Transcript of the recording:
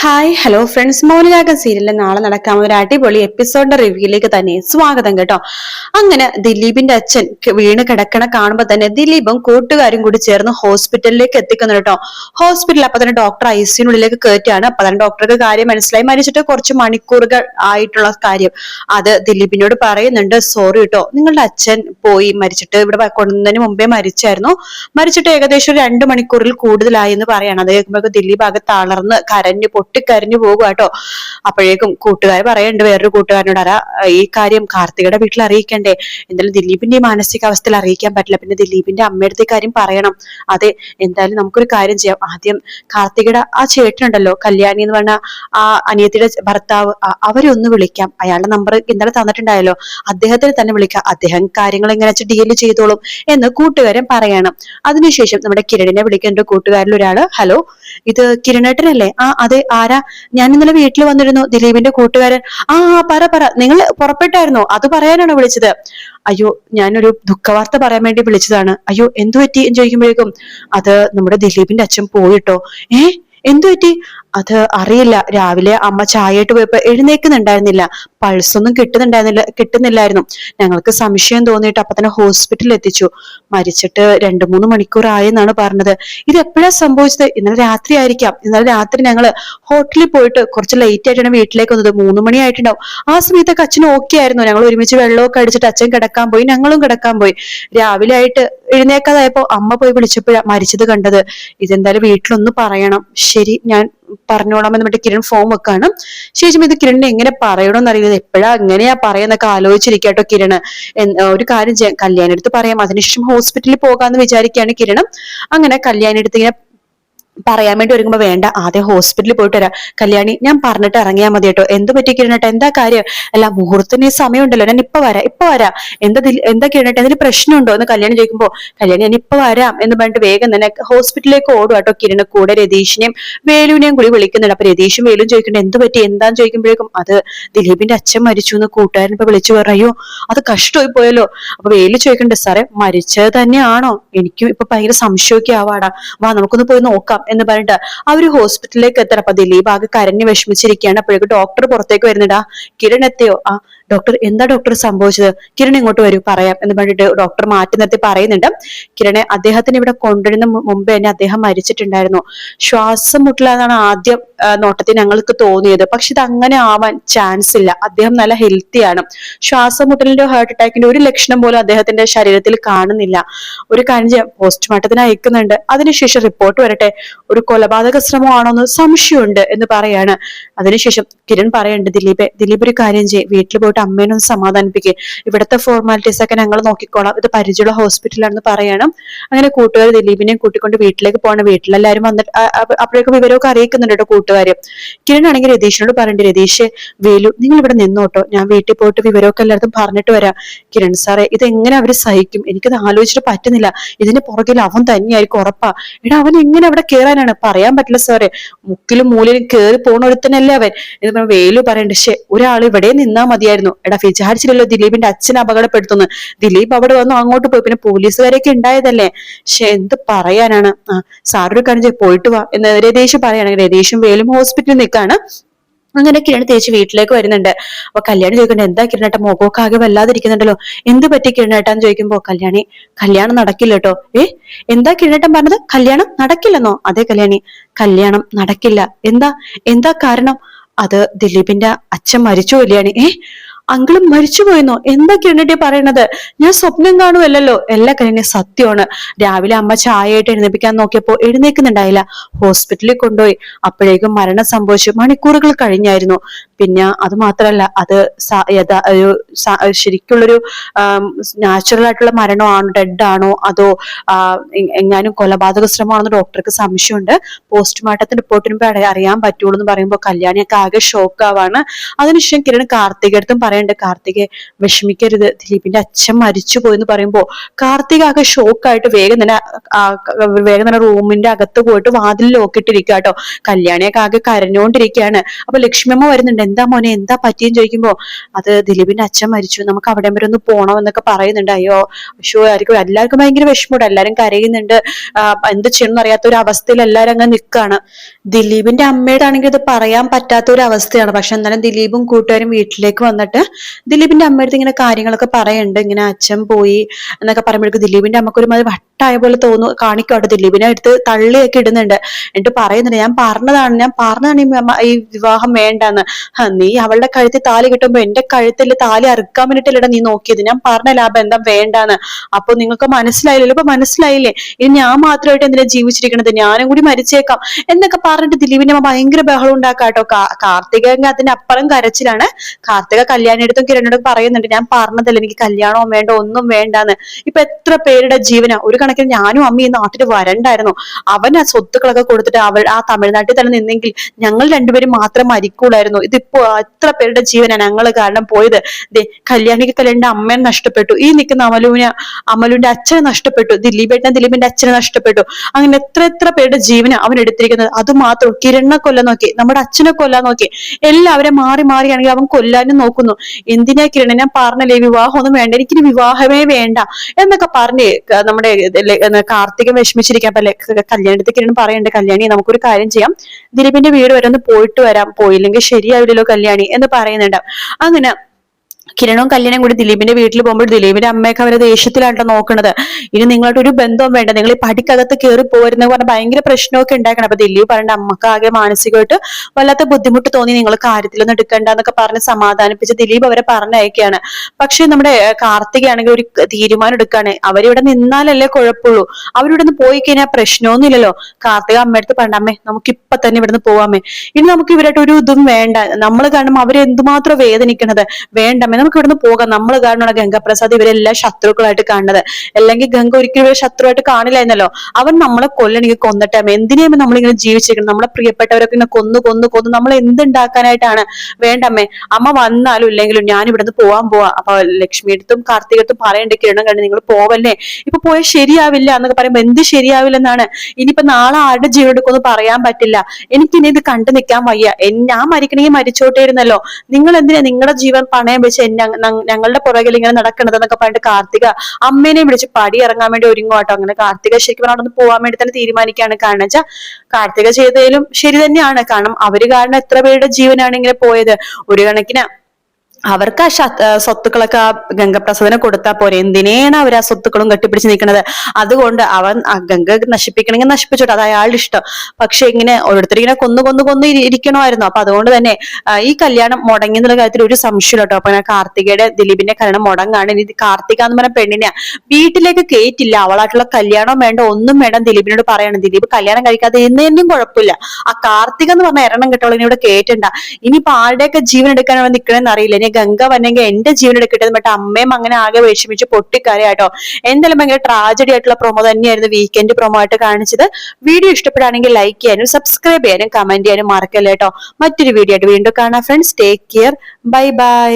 Hi hello friends മൗലിരാഗ സീരിയലിൽ നാളെ നടക്കാൻ ഒരു അടിപൊളി എപ്പിസോഡിന്റെ റിവ്യൂയിലേക്ക് തന്നെ സ്വാഗതം കേട്ടോ. അങ്ങനെ ദിലീപിന്റെ അച്ഛൻ വീണ് കിടക്കണ കാണുമ്പോൾ തന്നെ ദിലീപും കൂട്ടുകാരും കൂടി ചേർന്ന് ഹോസ്പിറ്റലിലേക്ക് എത്തിക്കുന്നു കേട്ടോ. ഹോസ്പിറ്റലിൽ അപ്പൊ തന്നെ ഡോക്ടർ ഐ സിനുള്ളിലേക്ക് കയറ്റിയാണ് അപ്പൊ തന്നെ ഡോക്ടർക്ക് കാര്യം മനസ്സിലായി. മരിച്ചിട്ട് കുറച്ച് മണിക്കൂറുകൾ ആയിട്ടുള്ള കാര്യം അത് ദിലീപിനോട് പറയുന്നുണ്ട്. സോറി കേട്ടോ നിങ്ങളുടെ അച്ഛൻ പോയി മരിച്ചിട്ട് ഇവിടെ കൊണ്ടുവന്നതിന് മുമ്പേ മരിച്ചായിരുന്നു. മരിച്ചിട്ട് ഏകദേശം ഒരു രണ്ട് മണിക്കൂറിൽ കൂടുതലായി എന്ന് പറയാണ്. അത് കേൾക്കുമ്പോൾ ദിലീപ് ആകെ തളർന്ന് കരഞ്ഞു പൊട്ടിക്കരഞ്ഞു പോകുക കേട്ടോ അപ്പോഴേക്കും കൂട്ടുകാർ പറയണ്ട് വേറൊരു കൂട്ടുകാരനോട് അറ ഈ കാര്യം കാർത്തികയുടെ വീട്ടിൽ അറിയിക്കണ്ടേ. എന്തായാലും ദിലീപിന്റെ മാനസികാവസ്ഥയിൽ അറിയിക്കാൻ പറ്റില്ല. പിന്നെ ദിലീപിന്റെ അമ്മയുടെ കാര്യം പറയണം. അതെ എന്തായാലും നമുക്കൊരു കാര്യം ചെയ്യാം. ആദ്യം കാർത്തികയുടെ ആ ചേട്ടനുണ്ടല്ലോ കല്യാണി എന്ന് പറഞ്ഞ ആ അനിയത്തിയുടെ ഭർത്താവ് അവരെ ഒന്ന് വിളിക്കാം. അയാളുടെ നമ്പർ ഇന്നലെ തന്നിട്ടുണ്ടായല്ലോ. അദ്ദേഹത്തിന് തന്നെ വിളിക്കാം. അദ്ദേഹം കാര്യങ്ങൾ എങ്ങനെ വെച്ച് ഡീൽ ചെയ്തോളും എന്ന് കൂട്ടുകാരൻ പറയണം. അതിനുശേഷം നമ്മുടെ കിരണിനെ വിളിക്കേണ്ട കൂട്ടുകാരിൽ ഒരാൾ ഹലോ ഇത് കിരണേട്ടനല്ലേ? ആ അതെ ആരാ? ഞാൻ ഇന്നലെ വീട്ടിൽ വന്നിരുന്നു ദിലീപിന്റെ കൂട്ടുകാരൻ. ആ പറ പറ നിങ്ങൾ പുറപ്പെട്ടായിരുന്നോ? അത് പറയാനാണ് വിളിച്ചത്? അയ്യോ ഞാനൊരു ദുഃഖവാർത്ത പറയാൻ വേണ്ടി വിളിച്ചതാണ്. അയ്യോ എന്തു പറ്റി എന്ന് ചോദിക്കുമ്പോഴേക്കും അത് നമ്മുടെ ദിലീപിന്റെ അച്ഛൻ പോയിട്ടോ? ഏ എന്തു പറ്റി? അത് അറിയില്ല. രാവിലെ അമ്മ ചായയിട്ട് പോയപ്പോ എഴുന്നേക്കുന്നുണ്ടായിരുന്നില്ല. പൾസ് ഒന്നും കിട്ടുന്നുണ്ടായിരുന്നില്ല കിട്ടുന്നില്ലായിരുന്നു. ഞങ്ങൾക്ക് സംശയം തോന്നിയിട്ട് അപ്പൊ തന്നെ ഹോസ്പിറ്റലിൽ എത്തിച്ചു. മരിച്ചിട്ട് രണ്ടു മൂന്ന് മണിക്കൂർ ആയെന്നാണ് പറഞ്ഞത്. ഇത് എപ്പോഴാ സംഭവിച്ചത്? ഇന്നലെ രാത്രി ആയിരിക്കാം. ഇന്നലെ രാത്രി ഞങ്ങൾ ഹോട്ടലിൽ പോയിട്ട് കുറച്ച് ലേറ്റ് ആയിട്ടാണ് വീട്ടിലേക്ക് വന്നത്. മൂന്ന് മണി ആയിട്ടുണ്ടാവും. ആ സമയത്തൊക്കെ അച്ഛൻ ഓക്കെ ആയിരുന്നു. ഞങ്ങൾ ഒരുമിച്ച് വെള്ളമൊക്കെ അടിച്ചിട്ട് അച്ഛൻ കിടക്കാൻ പോയി ഞങ്ങളും കിടക്കാൻ പോയി. രാവിലെ ആയിട്ട് എഴുന്നേക്കാതായപ്പോ അമ്മ പോയി വിളിച്ചപ്പോഴാണ് മരിച്ചത് കണ്ടത്. ഇതെന്തായാലും വീട്ടിലൊന്ന് പറയണം. ശരി ഞാൻ പറഞ്ഞോളാം എന്ന് പറഞ്ഞിട്ട് കിരൺ ഫോം വെക്കാണ്. ശേഷം ഇത് കിരണിനെ എങ്ങനെ പറയണമെന്ന് അറിയില്ല എപ്പോഴാ എങ്ങനെയാ പറയാന്നൊക്കെ ആലോചിച്ചിരിക്കട്ടോ കിരണ്. ഒരു കാര്യം ചെയ്യാം കല്യാണി പറയാം. അതിനുശേഷം ഹോസ്പിറ്റലിൽ പോകാന്ന് വിചാരിക്കുകയാണ് കിരണം. അങ്ങനെ കല്യാണി അടുത്ത് ഇങ്ങനെ പറയാൻ വേണ്ടി ഒരുങ്ങുമ്പോ വേണ്ട ആദ്യം ഹോസ്പിറ്റലിൽ പോയിട്ട് വരാം. കല്യാണി ഞാൻ പറഞ്ഞിട്ട് ഇറങ്ങിയാൽ മതി കേട്ടോ. എന്ത് പറ്റി എന്താ കാര്യം? അല്ല മുഹൂർത്തത്തിന് ഈ സമയമുണ്ടല്ലോ. ഞാൻ ഇപ്പൊ വരാം ഇപ്പൊ വരാം. എന്താ എന്താ കിരണേട്ട എന്തെങ്കിലും പ്രശ്നമുണ്ടോ? എന്ന് കല്യാണി ചോദിക്കുമ്പോ കല്യാണി ഞാൻ ഇപ്പൊ വരാം എന്ന് പറഞ്ഞിട്ട് വേഗം തന്നെ ഹോസ്പിറ്റലിലേക്ക് ഓടും കേട്ടോ കിരണ കൂടെ രതീഷിനെയും വേലുവിനെയും കൂടി വിളിക്കുന്നുണ്ട്. അപ്പൊ രതീഷും വേലും ചോദിക്കുന്നുണ്ട് എന്ത് പറ്റി? എന്താന്ന് ചോദിക്കുമ്പോഴേക്കും അത് ദിലീപിന്റെ അച്ഛൻ മരിച്ചു എന്ന് കൂട്ടുകാരൻ ഇപ്പൊ വിളിച്ചു പറയോ അത് കഷ്ടമായി പോയല്ലോ. അപ്പൊ വേലു ചോദിക്കണ്ട് സാറേ മരിച്ചത് തന്നെയാണോ? എനിക്കും ഇപ്പൊ ഭയങ്കര സംശയമൊക്കെ ആവാടാ. വാ നമുക്കൊന്ന് പോയി നോക്കാം. എന്ന് പറഞ്ഞിട്ട് അവർ ഹോസ്പിറ്റലിലേക്ക് എത്തണം. അപ്പൊ ദിലീപ് ആകെ കരഞ്ഞു വിഷമിച്ചിരിക്കുകയാണ്. അപ്പോഴേക്കും ഡോക്ടർ പുറത്തേക്ക് വരുന്നുണ്ടാ. കിരൺ എത്തിയോ? ആ ഡോക്ടർ എന്താ ഡോക്ടർ സംഭവിച്ചത്? കിരൺ ഇങ്ങോട്ട് വരൂ പറയാം എന്ന് പറഞ്ഞിട്ട് ഡോക്ടർ മാറ്റി നിർത്തി പറയുന്നുണ്ട്. കിരണെ അദ്ദേഹത്തിന് ഇവിടെ കൊണ്ടുവരുന്ന മുമ്പ് തന്നെ അദ്ദേഹം മരിച്ചിട്ടുണ്ടായിരുന്നു. ശ്വാസം മുട്ടലാന്നാണ് ആദ്യം നോട്ടത്തിൽ ഞങ്ങൾക്ക് തോന്നിയത്. പക്ഷെ ഇത് അങ്ങനെ ആവാൻ ചാൻസ് ഇല്ല. അദ്ദേഹം നല്ല ഹെൽത്തിയാണ് ശ്വാസം മുട്ടലിന്റെ ഹാർട്ട് അറ്റാക്കിന്റെ ഒരു ലക്ഷണം പോലും അദ്ദേഹത്തിന്റെ ശരീരത്തിൽ കാണുന്നില്ല. ഒരു കാര്യം പോസ്റ്റ്മോർട്ടത്തിന് അയക്കുന്നുണ്ട്. അതിനുശേഷം റിപ്പോർട്ട് വരട്ടെ. ഒരു കൊലപാതക ശ്രമമാണോ എന്ന് സംശയമുണ്ട് എന്ന് പറയാണ്. അതിനുശേഷം കിരൺ പറയുന്നുണ്ട് ദിലീപെ ദിലീപ് ഒരു കാര്യം ചെയ്യും. വീട്ടിൽ പോയിട്ട് അമ്മേനെ ഒന്ന് സമാധാനിപ്പിക്കുക ഇവിടുത്തെ ഫോർമാലിറ്റീസ് ഒക്കെ ഞങ്ങൾ നോക്കിക്കോളാം. ഇത് പരിചയമുള്ള ഹോസ്പിറ്റലാണെന്ന് പറയണം. അങ്ങനെ കൂട്ടുകാർ ദിലീപിനെയും കൂട്ടിക്കൊണ്ട് വീട്ടിലേക്ക് പോകണം വീട്ടിലെല്ലാരും വന്നിട്ട് അപ്പോഴേക്കും വിവരമൊക്കെ അറിയിക്കുന്നുണ്ട് കേട്ടോ കൂട്ടുകാർ കിരൺ ആണെങ്കിൽ രതീഷിനോട് പറയണ്ടേ രതീഷ് വേലു നിങ്ങൾ ഇവിടെ നിന്നോട്ടോ. ഞാൻ വീട്ടിൽ പോയിട്ട് വിവരമൊക്കെ എല്ലായിടത്തും പറഞ്ഞിട്ട് വരാം. കിരൺ സാറേ ഇത് എങ്ങനെ അവർ സഹിക്കും? എനിക്കത് ആലോചിച്ചിട്ട് പറ്റുന്നില്ല. ഇതിന് പുറകിൽ അവൻ തന്നെയായിരിക്കും ഉറപ്പാ. എടാ അവൻ എങ്ങനെ അവിടെ കേറാനാണ്? പറയാൻ പറ്റില്ല സാറേ. മുക്കിലും മൂലയിലും കേറി പോണ ഒരുത്തനല്ലേ അവൻ. എന്ന് പറഞ്ഞ വേലു പറയണ്ട ഒരാൾ ഇവിടെ നിന്നാ മതിയായിരുന്നു. എടാ വിചാരിച്ചില്ലല്ലോ ദിലീപിന്റെ അച്ഛനെ അപകടപ്പെടുത്തുന്നു. ദിലീപ് അവിടെ വന്നു അങ്ങോട്ട് പോയി. പിന്നെ പോലീസുകാരൊക്കെ ഉണ്ടായതല്ലേ? പക്ഷെ എന്ത് പറയാനാണ്? ആ സാറൊരു കാണിച്ച് പോയിട്ട് വാ. എന്ന് രതീഷ് പറയുകയാണെങ്കിൽ രതീഷും വേലും ഹോസ്പിറ്റലിൽ നിൽക്കാണ്. അങ്ങനെ കിരൺ തേച്ച് വീട്ടിലേക്ക് വരുന്നുണ്ട്. അപ്പൊ കല്യാണി ചോദിക്കണ്ട എന്താ കിരണേട്ട മുഖമൊക്കെ ആകെ വല്ലാതിരിക്കുന്നുണ്ടല്ലോ. എന്ത് പറ്റി കിരണേട്ടാന്ന് ചോദിക്കുമ്പോ കല്യാണി കല്യാണം നടക്കില്ല കേട്ടോ. ഏ? എന്താ കിരണേട്ടൻ പറഞ്ഞത്? കല്യാണം നടക്കില്ലെന്നോ? അതെ കല്യാണി കല്യാണം നടക്കില്ല. എന്താ? എന്താ കാരണം? അത് ദിലീപിന്റെ അച്ഛൻ മരിച്ചു കല്യാണി ഏ? അങ്കിളും മരിച്ചു പോയെന്നോ? എന്താ കിരണട്ടി പറയണത്? ഞാൻ സ്വപ്നം കാണുമല്ലോ എല്ലാ കല്യാണി സത്യമാണ്. രാവിലെ അമ്മ ചായയായിട്ട് എഴുന്നേപ്പിക്കാൻ നോക്കിയപ്പോ എഴുന്നേക്കുന്നുണ്ടായില്ല ഹോസ്പിറ്റലിൽ കൊണ്ടുപോയി. അപ്പോഴേക്കും മരണം സംഭവിച്ചു മണിക്കൂറുകൾ കഴിഞ്ഞായിരുന്നു. പിന്നെ അത് മാത്രല്ല അത് ഒരു ശരിക്കുള്ളൊരു നാച്ചുറൽ ആയിട്ടുള്ള മരണമാണോ ഡെഡ് ആണോ അതോ എങ്ങാനും കൊലപാതക ശ്രമമാണെന്ന് ഡോക്ടർക്ക് സംശയമുണ്ട്. പോസ്റ്റ്മോർട്ടത്തിന്റെ റിപ്പോർട്ടിന് അറിയാൻ പറ്റുള്ളൂ എന്ന് പറയുമ്പോൾ കല്യാണിയൊക്കെ ആകെ ഷോക്ക് ആവാണ്. അതിനുശേഷം കിരൺ കാർത്തികടുത്തും പറയാൻ പറയണ്ട് കാർത്തികെ വിഷമിക്കരുത്. ദിലീപിന്റെ അച്ഛൻ മരിച്ചു പോയെന്ന് പറയുമ്പോ കാർത്തിക ആകെ ഷോക്കായിട്ട് വേഗം തന്നെ വേഗം തന്നെ റൂമിന്റെ അകത്ത് പോയിട്ട് വാതിൽ ലോക്കിട്ടിരിക്കുക കേട്ടോ. കല്യാണിയൊക്കെ ആകെ കരഞ്ഞുകൊണ്ടിരിക്കുകയാണ് അപ്പൊ ലക്ഷ്മിയമ്മ വരുന്നുണ്ട്. എന്താ മോനെ? എന്താ പറ്റിയെന്ന് ചോദിക്കുമ്പോ അത് ദിലീപിന്റെ അച്ഛൻ മരിച്ചു. നമുക്ക് അവിടെ വരെ ഒന്ന് പോണോ എന്നൊക്കെ പറയുന്നുണ്ട്. അയ്യോ ഷോ ആയിരിക്കും എല്ലാവർക്കും ഭയങ്കര വിഷമമുണ്ട്. എല്ലാരും കരയുന്നുണ്ട്. എന്ത് ചെയ്യണമെന്ന് അറിയാത്ത ഒരു അവസ്ഥയിൽ എല്ലാരും അങ്ങ് നിൽക്കാണ് ദിലീപിന്റെ അമ്മയുടെ ആണെങ്കിൽ ഇത് പറയാൻ പറ്റാത്ത ഒരു അവസ്ഥയാണ്. പക്ഷെ എന്നാലും ദിലീപും കൂട്ടുകാരും വീട്ടിലേക്ക് വന്നിട്ട് ദിലീപിന്റെ അമ്മയടുത്ത് ഇങ്ങനെ കാര്യങ്ങളൊക്കെ പറയുന്നുണ്ട്. ഇങ്ങനെ അച്ഛൻ പോയി എന്നൊക്കെ പറയുമ്പോഴേക്ക് ദിലീപിന്റെ അമ്മയ്ക്ക് ഒരുമാതിരി വട്ടായ പോലെ തോന്നു കാണിക്കോട്ടെ ദിലീപിനെ എടുത്ത് തള്ളിയൊക്കെ ഇടുന്നുണ്ട്. എന്നിട്ട് പറയുന്നുണ്ട് ഞാൻ പറഞ്ഞതാണ് ഞാൻ പറഞ്ഞതാണ് ഈ ഈ വിവാഹം വേണ്ടെന്ന്. നീ അവളുടെ കഴുത്തിൽ താലി കിട്ടുമ്പോ എന്റെ കഴുത്തിൽ താലി അറുക്കാൻ വേണ്ടിട്ടല്ലടാ നീ നോക്കിയത്. ഞാൻ പറഞ്ഞ ആ ബന്ധം വേണ്ടാന്ന്. അപ്പൊ നിങ്ങൾക്ക് മനസ്സിലായില്ലല്ലോ? ഇപ്പൊ മനസ്സിലായില്ലേ? ഇനി ഞാൻ മാത്രമായിട്ട് എന്തിനാ ജീവിച്ചിരിക്കണത്? ഞാനും കൂടി മരിച്ചേക്കാം. എന്നൊക്കെ പറഞ്ഞിട്ട് ദിലീപിന്റെ അമ്മ ഭയങ്കര ബഹളം ഉണ്ടാക്കാട്ടോ. കാർത്തിക അതിന്റെ അപ്പുറം കരച്ചിലാണ്. കാർത്തിക കല്യാണിയെടുത്തും കിരണിടും പറയുന്നുണ്ട് ഞാൻ പറഞ്ഞതല്ല എനിക്ക് കല്യാണവും വേണ്ട ഒന്നും വേണ്ടാന്ന്. ഇപ്പൊ എത്ര പേരുടെ ജീവന? ഒരു കണക്കിന് ഞാനും അമ്മ ഈ നാട്ടിൽ വരണ്ടായിരുന്നു. അവൻ ആ സ്വത്തുക്കളൊക്കെ കൊടുത്തിട്ട് അവൾ ആ തമിഴ്നാട്ടിൽ തന്നെ നിന്നെങ്കിൽ ഞങ്ങൾ രണ്ടുപേരും മാത്രം മരിക്കൂടായിരുന്നു ഇതിപ്പോ എത്ര പേരുടെ ജീവന ഞങ്ങൾ കാരണം പോയത്? കല്യാണിക്ക് കല്യാണിന്റെ അമ്മയെ നഷ്ടപ്പെട്ടു. ഈ നിൽക്കുന്ന അമലുവിന് അമലുവിന്റെ അച്ഛനെ നഷ്ടപ്പെട്ടു. ദിലീപേട്ടൻ ദിലീപിന്റെ അച്ഛനെ നഷ്ടപ്പെട്ടു. അങ്ങനെ എത്ര എത്ര പേരുടെ ജീവന അവൻ എടുത്തിരിക്കുന്നത്? അത് മാത്രം കിരണ കൊല്ലാൻ നോക്കി നമ്മുടെ അച്ഛനെ കൊല്ലാൻ നോക്കി. എല്ലാവരെ മാറി മാറിയാണെങ്കിൽ അവൻ കൊല്ലാനും നോക്കുന്നു. എന്തിനാ കിരണ ഞാൻ പറഞ്ഞല്ലേ വിവാഹം ഒന്നും വേണ്ട എനിക്കിനി വിവാഹമേ വേണ്ട എന്നൊക്കെ പറഞ്ഞ് നമ്മുടെ കാർത്തികം വിഷമിച്ചിരിക്കാം അപ്പൊ കല്യാണത്തിൽ കിരൺ പറയണ്ട കല്യാണി നമുക്കൊരു കാര്യം ചെയ്യാം. ദിലീപിന്റെ വീട് വരെ ഒന്ന് പോയിട്ട് വരാം. പോയില്ലെങ്കിൽ ശരിയാവില്ലല്ലോ കല്യാണി എന്ന് പറയുന്നുണ്ടാവും അങ്ങനെ കിരണവും കല്യാണം കൂടി ദിലീപിന്റെ വീട്ടിൽ പോകുമ്പോൾ ദിലീപിന്റെ അമ്മയൊക്കെ അവരെ ദേഷ്യത്തിലാണ്ടോ നോക്കണത് ഇനി നിങ്ങളായിട്ട് ഒരു ബന്ധവും വേണ്ട. നിങ്ങൾ ഈ പടിക്കകത്ത് കയറി പോരുന്ന പറഞ്ഞ ഭയങ്കര പ്രശ്നമൊക്കെ ഉണ്ടാക്കണം. അപ്പൊ ദിലീപ് പറഞ്ഞ അമ്മയ്ക്ക് ആകെ മാനസികമായിട്ട് വല്ലാത്ത ബുദ്ധിമുട്ട് തോന്നി. നിങ്ങൾ കാര്യത്തിലൊന്നും എടുക്കണ്ട എന്നൊക്കെ പറഞ്ഞ് സമാധാനിപ്പിച്ച് ദിലീപ് അവരെ പറഞ്ഞയക്കുകയാണ്. പക്ഷെ നമ്മുടെ കാർത്തിക ആണെങ്കിൽ ഒരു തീരുമാനം എടുക്കാണ് അവരിവിടെ നിന്നാലല്ലേ കുഴപ്പമുള്ളൂ. അവരിവിടെ നിന്ന് പോയി കഴിഞ്ഞാൽ പ്രശ്നമൊന്നുമില്ലല്ലോ. കാർത്തിക അമ്മയടുത്ത് അമ്മേ നമുക്ക് ഇപ്പൊ തന്നെ ഇവിടുന്ന് പോവാമേ ഇനി നമുക്ക് ഇവരായിട്ട് ഒരു ഇതും വേണ്ട. നമ്മൾ കാണുമ്പോൾ അവരെന്തുമാത്രം വേദനിക്കണത്? വേണ്ടമ്മേ നമുക്ക് ഇവിടുന്ന് പോകാം. നമ്മൾ കാരണമാണ് ഗംഗപ്രസാദ് ഇവരെല്ലാം ശത്രുക്കളായിട്ട് കാണുന്നത്. അല്ലെങ്കിൽ ഗംഗ ഒരിക്കലും ഇവരെ ശത്രുവായിട്ട് എന്നല്ലോ അവൻ നമ്മളെ കൊല്ലണെങ്കിൽ കൊന്നിട്ടമ്മ എന്തിനേ നമ്മളിങ്ങനെ ജീവിച്ചിരിക്കണം. നമ്മളെ പ്രിയപ്പെട്ടവരൊക്കെ ഇങ്ങനെ കൊന്നു കൊന്നു കൊന്നു നമ്മൾ എന്തുണ്ടാക്കാനായിട്ടാണ്? വേണ്ടമ്മേ അമ്മ. വന്നാലും ഇല്ലെങ്കിലും ഞാൻ ഇവിടുന്ന് പോവാൻ പോവാ. അപ്പൊ ലക്ഷ്മി അടുത്തും കാർത്തിക അടുത്തും പറയണ്ട കിരണം കണ്ട് നിങ്ങൾ പോവല്ലേ? ഇപ്പൊ പോയാൽ ശരിയാവില്ല എന്നൊക്കെ പറയുമ്പോ എന്ത് ശരിയാവില്ലെന്നാണ്? ഇനിയിപ്പോ നാളെ ആരുടെ ജീവൻ പറയാൻ പറ്റില്ല. എനിക്ക് എനിക്കിനി ഇത് കണ്ടു നിൽക്കാൻ വയ്യ. ഞാൻ മരിക്കണമെങ്കിൽ മരിച്ചോട്ടേ ഇരുന്നല്ലോ നിങ്ങൾ എന്തിനാ നിങ്ങളുടെ ജീവൻ പണയം വെച്ച് ഞങ്ങളുടെ പുറകിൽ ഇങ്ങനെ നടക്കണത് എന്നൊക്കെ പറഞ്ഞിട്ട് കാർത്തിക അമ്മേനെ വിളിച്ച് പടി ഇറങ്ങാൻ വേണ്ടി ഒരുങ്ങുവാട്ടോ അങ്ങനെ കാർത്തിക ശരിക്കും അവിടെ നിന്ന് പോവാൻ വേണ്ടി തന്നെ തീരുമാനിക്കുകയാണ്. കാരണം വെച്ചാൽ കാർത്തിക ചെയ്തതിലും ശരി തന്നെയാണ്. കാരണം അവർ കാരണം എത്ര പേരുടെ ജീവനാണ് ഇങ്ങനെ പോയത്? ഒരു കണക്കിന് അവർക്ക് ആ സ്വത്തുക്കളൊക്കെ ആ ഗംഗപ്രസാദിനെ കൊടുത്താൽ പോരെ. എന്തിനേണ് അവർ ആ സ്വത്തുക്കളും കെട്ടിപ്പിടിച്ച് നിൽക്കുന്നത് അതുകൊണ്ട് അവൻ ആ ഗംഗ നശിപ്പിക്കണമെങ്കിൽ നശിപ്പിച്ചോട്ടെ. അത് അയാളുടെ ഇഷ്ടം. പക്ഷെ ഇങ്ങനെ ഓരോരുത്തർ ഇങ്ങനെ കൊന്നു കൊന്നു കൊന്നു ഇരി- ഇരിക്കണമായിരുന്നു. അപ്പൊ അതുകൊണ്ട് തന്നെ ഈ കല്യാണം മുടങ്ങി എന്നുള്ള കാര്യത്തിൽ ഒരു സംശയം കേട്ടോ. അപ്പൊ കാർത്തികയുടെ ദിലീപിന്റെ കല്യാണം മുടങ്ങാണ്. ഇനി കാർത്തിക എന്ന് പറഞ്ഞ പെണ്ണിനെ വീട്ടിലേക്ക് കയറ്റില്ല അവളായിട്ടുള്ള കല്യാണം വേണ്ട ഒന്നും വേണ്ട ദിലീപിനോട് പറയണം. ദിലീപ് കല്യാണം കഴിക്കാതെ എന്നും കുഴപ്പമില്ല. ആ കാർത്തിക എന്ന് പറഞ്ഞ എരണം കിട്ടുള്ള ഇവിടെ കേറ്റണ്ട. ഇനിയിപ്പോ ആരുടെയൊക്കെ ജീവൻ എടുക്കാൻ നിൽക്കണമെന്ന് അറിയില്ല. ഇനി ഗംഗ വന്നെങ്കിൽ എന്റെ ജീവൻ എടുക്കട്ടെ എന്ന് പറഞ്ഞിട്ട് അമ്മയും അങ്ങനെ ആകെ വിഷമിച്ച് പൊട്ടിക്കരയാട്ടോ. എന്തായാലും ഭയങ്കര ട്രാജഡി ആയിട്ടുള്ള പ്രൊമോ തന്നെയായിരുന്നു വീക്കെൻഡ് പ്രൊമോ ആയിട്ട് കാണിച്ചത്. വീഡിയോ ഇഷ്ടപ്പെടുകയാണെങ്കിൽ ലൈക്ക് ചെയ്യാനും സബ്സ്ക്രൈബ് ചെയ്യാനും കമന്റ് ചെയ്യാനും മറക്കല്ലേട്ടോ മറ്റൊരു വീഡിയോ ആയിട്ട് വീണ്ടും കാണാം friends take care bye bye